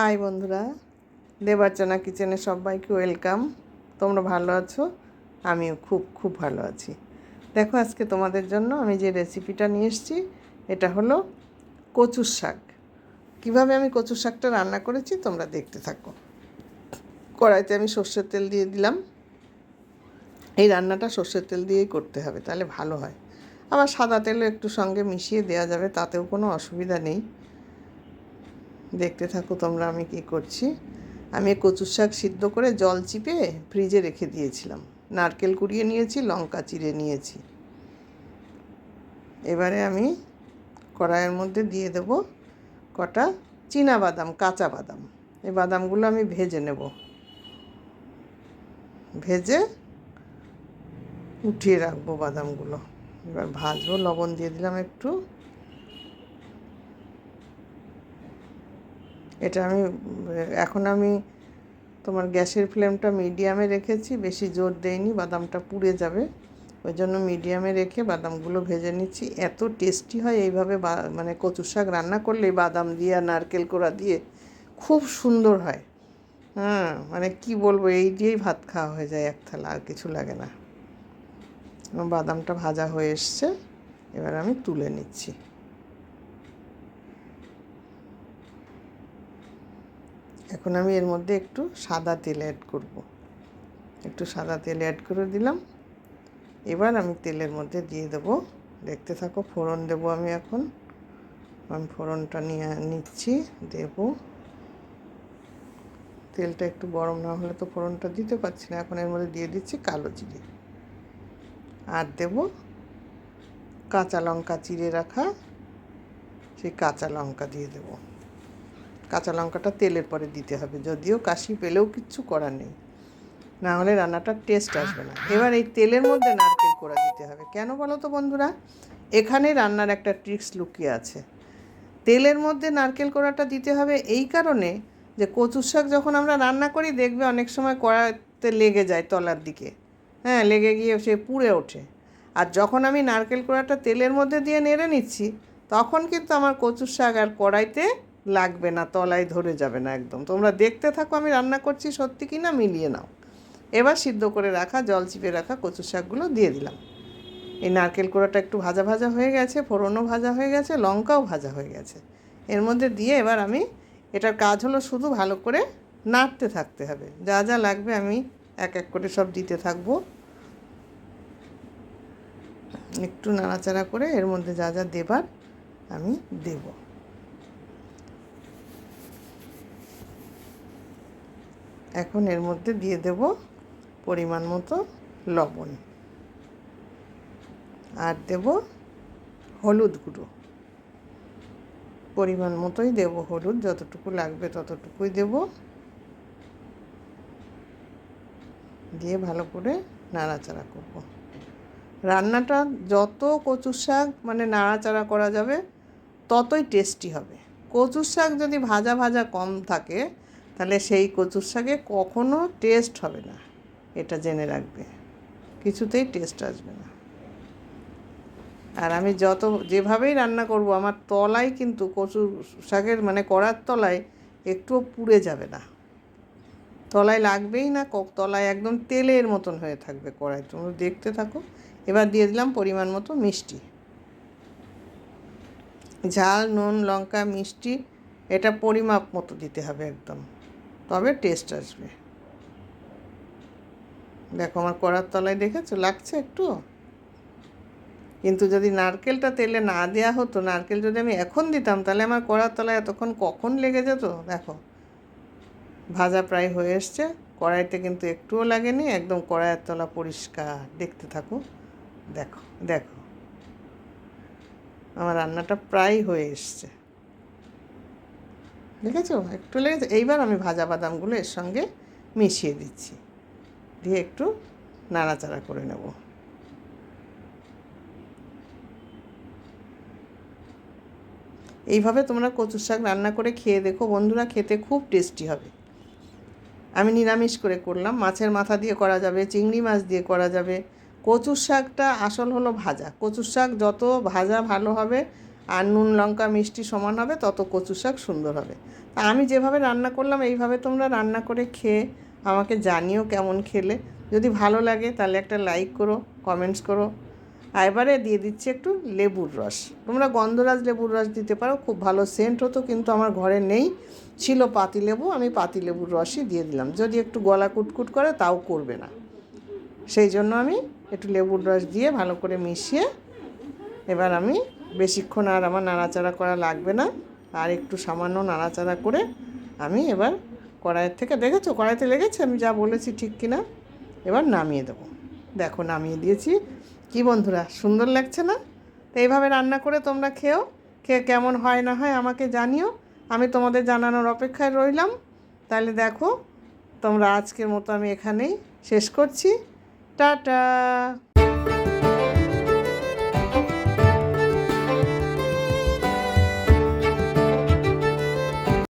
High বন্ধুরা, দেবার্চনা কিচেনে সবাইকে ওয়েলকাম। তোমরা ভালো আছো? আমিও খুব খুব ভালো আছি। দেখো, আজকে তোমাদের জন্য আমি যে রেসিপিটা নিয়ে এসেছি, এটা হলো কচুর শাক। কীভাবে আমি কচুর শাকটা রান্না করেছি, তোমরা দেখতে থাকো। কড়াইতে আমি সর্ষের তেল দিয়ে দিলাম। এই রান্নাটা সর্ষের তেল দিয়েই করতে হবে, তাহলে ভালো হয়। আবার সাদা তেলও একটু সঙ্গে মিশিয়ে দেওয়া যাবে, তাতেও কোনো অসুবিধা নেই। দেখতে থাকো তোমরা আমি কি করছি। আমি কচুর শাক সিদ্ধ করে জল চিপে ফ্রিজে রেখে দিয়েছিলাম। নারকেল কুড়িয়ে নিয়েছি, লঙ্কা চিড়ে নিয়েছি। এবারে আমি কড়াইয়ের মধ্যে দিয়ে দেব কটা চীনা বাদাম, কাঁচা বাদাম। এই বাদামগুলো আমি ভেজে নেব। ভেজে উঠিয়ে রাখব বাদামগুলো। এবার ভাজবো, লবণ দিয়ে দিলাম একটু। এটা আমি, এখন আমি তোমার গ্যাসের ফ্লেমটা মিডিয়ামে রেখেছি, বেশি জোর দেইনি, বাদামটা পুড়ে যাবে। ওই জন্য মিডিয়ামে রেখে বাদামগুলো ভেজে নিচ্ছি। এত টেস্টি হয় এইভাবে মানে কচু শাক রান্না করলে, বাদাম দিয়ে, নারকেল কোড়া দিয়ে, খুব সুন্দর হয়। হ্যাঁ মানে কি বলব, এই দিয়েই ভাত খাওয়া হয়ে যায় এক থালা, আর কিছু লাগে না। বাদামটা ভাজা হয়ে এসছে, এবার আমি তুলে নিচ্ছি। এখন আমি এর মধ্যে একটু সাদা তেল অ্যাড করব। একটু সাদা তেল অ্যাড করে দিলাম। এবার আমি তেলের মধ্যে দিয়ে দেব। দেখতে থাকো, ফোড়ন দেব আমি এখন। আমি ফোড়নটা নিয়ে নিচ্ছি, দেব। তেলটা একটু গরম না হলে তো ফোড়নটা দিতে পারছি না। এখন এর মধ্যে দিয়ে দিচ্ছি কালো জিরে। আর দেব কাঁচা লঙ্কা চিড়ে রাখা। সেই কাঁচা লঙ্কা দিয়ে দেবো। কাঁচা লঙ্কাটা তেলের পরে দিতে হবে। যদিও কাশি পেলেও কিচ্ছু করার নেই। না হলে রান্নাটার টেস্ট আসবে না। এবার এই তেলের মধ্যে নারকেল কোড়া দিতে হবে। কেন বলো তো বন্ধুরা? এখানে রান্নার একটা ট্রিক্স লুকিয়ে আছে। তেলের মধ্যে নারকেল কোড়াটা দিতে হবে এই কারণে যে কচুর শাক যখন আমরা রান্না করি, দেখবে অনেক সময় কড়াতে লেগে যায় তলার দিকে। হ্যাঁ লেগে গিয়ে সে পুড়ে ওঠে। আর যখন আমি নারকেল কোড়াটা তেলের মধ্যে দিয়ে নেড়ে নিচ্ছি, তখন কিন্তু আমার কচুর শাক আর কড়াইতে লাগবে না, তলায় ধরে যাবে না একদম। তোমরা দেখতে থাকো আমি রান্না করছি সত্যি কি না মিলিয়ে নাও। এবার সিদ্ধ করে রাখা, জল চিপে রাখা কচু শাকগুলো দিয়ে দিলাম। এই নারকেল কোড়াটা একটু ভাজা ভাজা হয়ে গেছে, ফোড়নও ভাজা হয়ে গেছে, লঙ্কাও ভাজা হয়ে গেছে। এর মধ্যে দিয়ে এবার আমি এটার কাজ হলো শুধু ভালো করে নাড়তে থাকতে হবে। যা যা লাগবে আমি এক এক করে সব দিতে থাকব। একটু নাড়াচাড়া করে এর মধ্যে যা যা দেবার আমি দেবো। এখন এর মধ্যে দিয়ে দেব পরিমাণ মতো লবণ। আর দেব হলুদ গুঁড়ো। পরিমাণ মতোই দেব হলুদ, যতটুকু লাগবে ততটুকুই দেব। দিয়ে ভালো করে নাড়াচাড়া করব। রান্নাটা যত কচুর শাক মানে নাড়াচাড়া করা যাবে, ততই টেস্টি হবে। কচুর শাক যদি ভাজা ভাজা কম থাকে তাহলে সেই কচুর শাকে কখনো টেস্ট হবে না। এটা জেনে রাখবে। কিছুতেই টেস্ট আসবে না। আর আমি যত, যেভাবেই রান্না করব, আমার তলায় কিন্তু কচুর শাকের মানে কড়ার তলায় একটুও পুড়ে যাবে না। তলায় লাগবেই না তলায় একদম তেলের মতন হয়ে থাকবে কড়াই। তোমরা দেখতে থাকো। এবার দিয়ে দিলাম পরিমাণ মতো মিষ্টি। ঝাল, নুন, লঙ্কা, মিষ্টি, এটা পরিমাপ মতো দিতে হবে একদম। তবে টেস্ট আসবে। দেখো আমার কড়ার তলায় দেখেছ? লাগছে একটু? কিন্তু যদি নারকেলটা তেলে না দেওয়া হতো, নারকেল যদি আমি এখন দিতাম, তাহলে আমার কড়ার তলায় এতক্ষণ কখন লেগে যেত? দেখো। ভাজা প্রায় হয়ে এসছে। কড়াইতে কিন্তু একটুও লাগেনি, একদম কড়াইয়ের তলা পরিষ্কার। দেখতে থাকো। দেখো দেখো। আমার রান্নাটা প্রায় হয়ে এসছে। দেখেছ একটু লেগেছে। এইবার আমি ভাজা বাদামগুলো এর সঙ্গে মিশিয়ে দিচ্ছি। দিয়ে একটু নাড়াচাড়া করে নেব। এইভাবে তোমরা কচুর শাক রান্না করে খেয়ে দেখো। বন্ধুরা, খেতে খুব টেস্টি হবে। আমি নিরামিষ করে করলাম। মাছের মাথা দিয়ে করা যাবে, চিংড়ি মাছ দিয়ে করা যাবে। কচুর শাকটা আসল হলো ভাজা। কচুর শাক যত ভাজা ভালো হবে আর নুন, লঙ্কা, মিষ্টি সমান হবে, তত কচু শাক সুন্দর হবে। তা আমি যেভাবে রান্না করলাম, এইভাবে তোমরা রান্না করে খেয়ে আমাকে জানিও কেমন খেলে। যদি ভালো লাগে, তাহলে একটা লাইক করো কমেন্টস করো। এবারে দিয়ে দিচ্ছি একটু লেবুর রস। তোমরা গন্ধরাজ লেবুর রস দিতে পারো, খুব ভালো সেন্ট হতো, কিন্তু আমার ঘরে নেই। ছিল পাতি লেবু, আমি পাতি লেবুর রসই দিয়ে দিলাম। যদি একটু গলা কুটকুট করে, তাও করবে না। সেই জন্য আমি একটু লেবুর রস দিয়ে ভালো করে মিশিয়ে এবার আমি বেশিক্ষণ আর আমার নাড়াচাড়া করা লাগবে না। আর একটু সামান্য নাড়াচাড়া করে আমি এবার কড়াইয়ের থেকে, দেখেছ? কড়াইতে লেগেছে? আমি যা বলেছি ঠিক কিনা? এবার নামিয়ে দেবো। দেখো, নামিয়ে দিয়েছি। কি বন্ধুরা, সুন্দর লাগছে না? তো এইভাবে রান্না করে তোমরা খেও। খেয়ে কেমন হয় না হয় আমাকে জানিও। আমি তোমাদের জানানোর অপেক্ষায় রইলাম। তাহলে দেখো, তোমরা আজকের মতো আমি এখানেই শেষ করছি। টাটা!